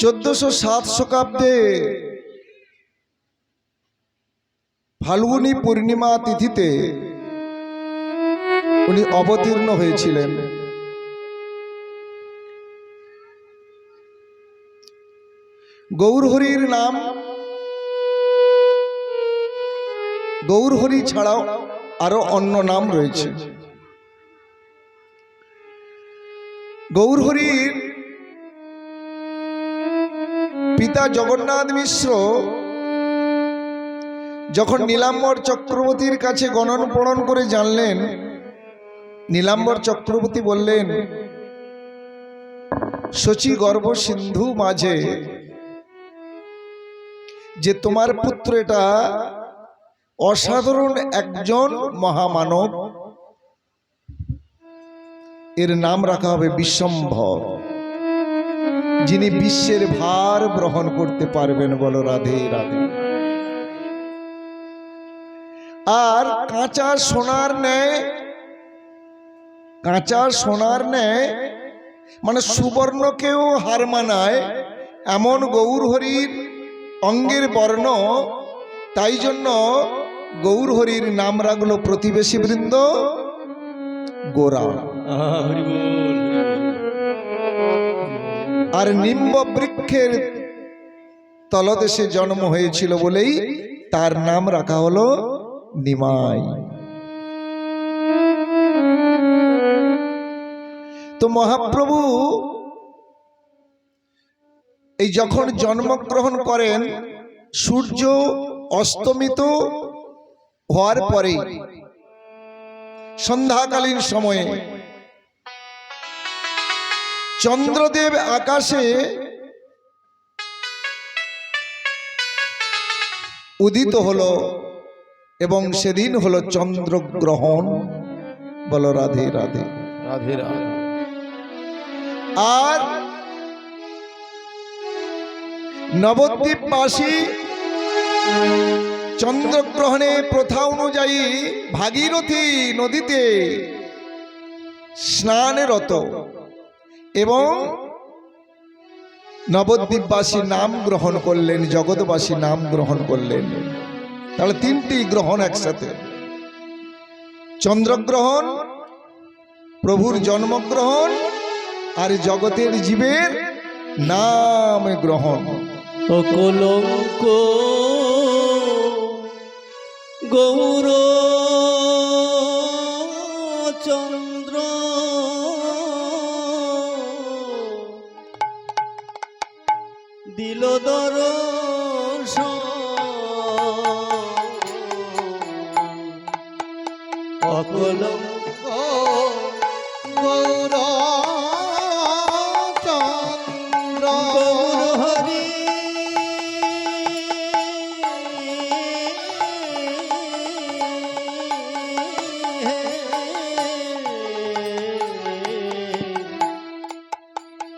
চোদ্দশো সাত শতাব্দে ফাল্গুনী পূর্ণিমা তিথিতে উনি অবতীর্ণ হয়েছিলেন। গৌরহরির নাম গৌরহরি ছাড়াও আরও অন্য নাম রয়েছে। গৌরহরির পিতা জগন্নাথ মিশ্র যখন নীলাম্বর চক্রবর্তীর কাছে গণন পড়ন করে জানলেন, নীলাম্বর চক্রবর্তী বললেন, শচী গর্ভ সিন্ধু মাঝে, যে তোমার পুত্র এটা অসাধারণ একজন মহামানব। এর নাম রাখা হবে বিশ্বম্ভর। যিনি বিশ্বের ভার গ্রহণ করতে পারবেন, বলো রাধে রাধে। আর কাঁচা সোনার ন্যায়, কাঁচা সোনার ন্যায় মানে সুবর্ণকেও হার মানায়, এমন গৌরহরির অঙ্গের বর্ণ, তাই জন্য গৌরহরির নাম রাখল প্রতিবেশী বৃন্দ গোরা হরি বল। আর নিম্ব বৃক্ষের তলদেশে জন্ম হয়েছিল বলেই তার নাম রাখা হলো নিমাই। তো মহাপ্রভু এই যখন জন্মগ্রহণ করেন, সূর্য অস্তমিত হওয়ার পরে সন্ধ্যাকালীন সময়ে চন্দ্রদেব আকাশে উদিত হলো এবং সেদিন হলো চন্দ্রগ্রহণ। বলো রাধে রাধে। রাধে রাধে। আর নবদ্বীপবাসী চন্দ্রগ্রহণে প্রথা অনুযায়ী ভাগীরথী নদীতে স্নানরত। এবং নবদ্বীপবাসী নাম গ্রহণ করলেন জগৎবাসী নাম গ্রহণ করলেন। তাহলে তিনটি গ্রহণ একসাথে। চন্দ্রগ্রহণ প্রভুর জন্মগ্রহণ আর জগতের জীবের নাম গ্রহণ। অকলঙ্ক দিল গৌর চন্দ্র গৌর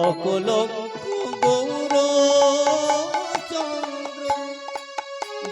অকলঙ্ক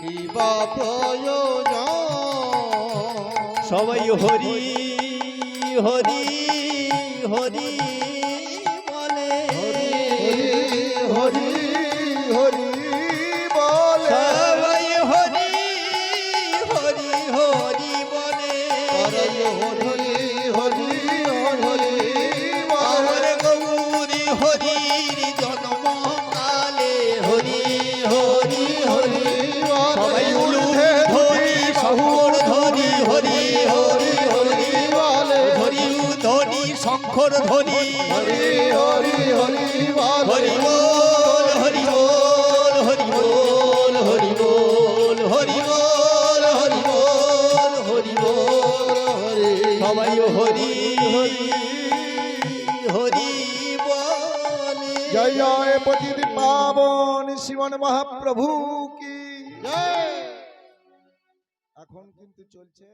কিবা প্রয়োজন সবাই হরি হরি হরি বলে। হরি হরি শঙ্কর ধরি হরি হরি হরি হরি বল হরি বল হরি বল হরি বল হরি বল হরি বল হরি। বল সবাই হরি হরি বলে। জয় জয় পতিত পাবন শিবন মহাপ্রভু কি। এখন কিন্তু চলছে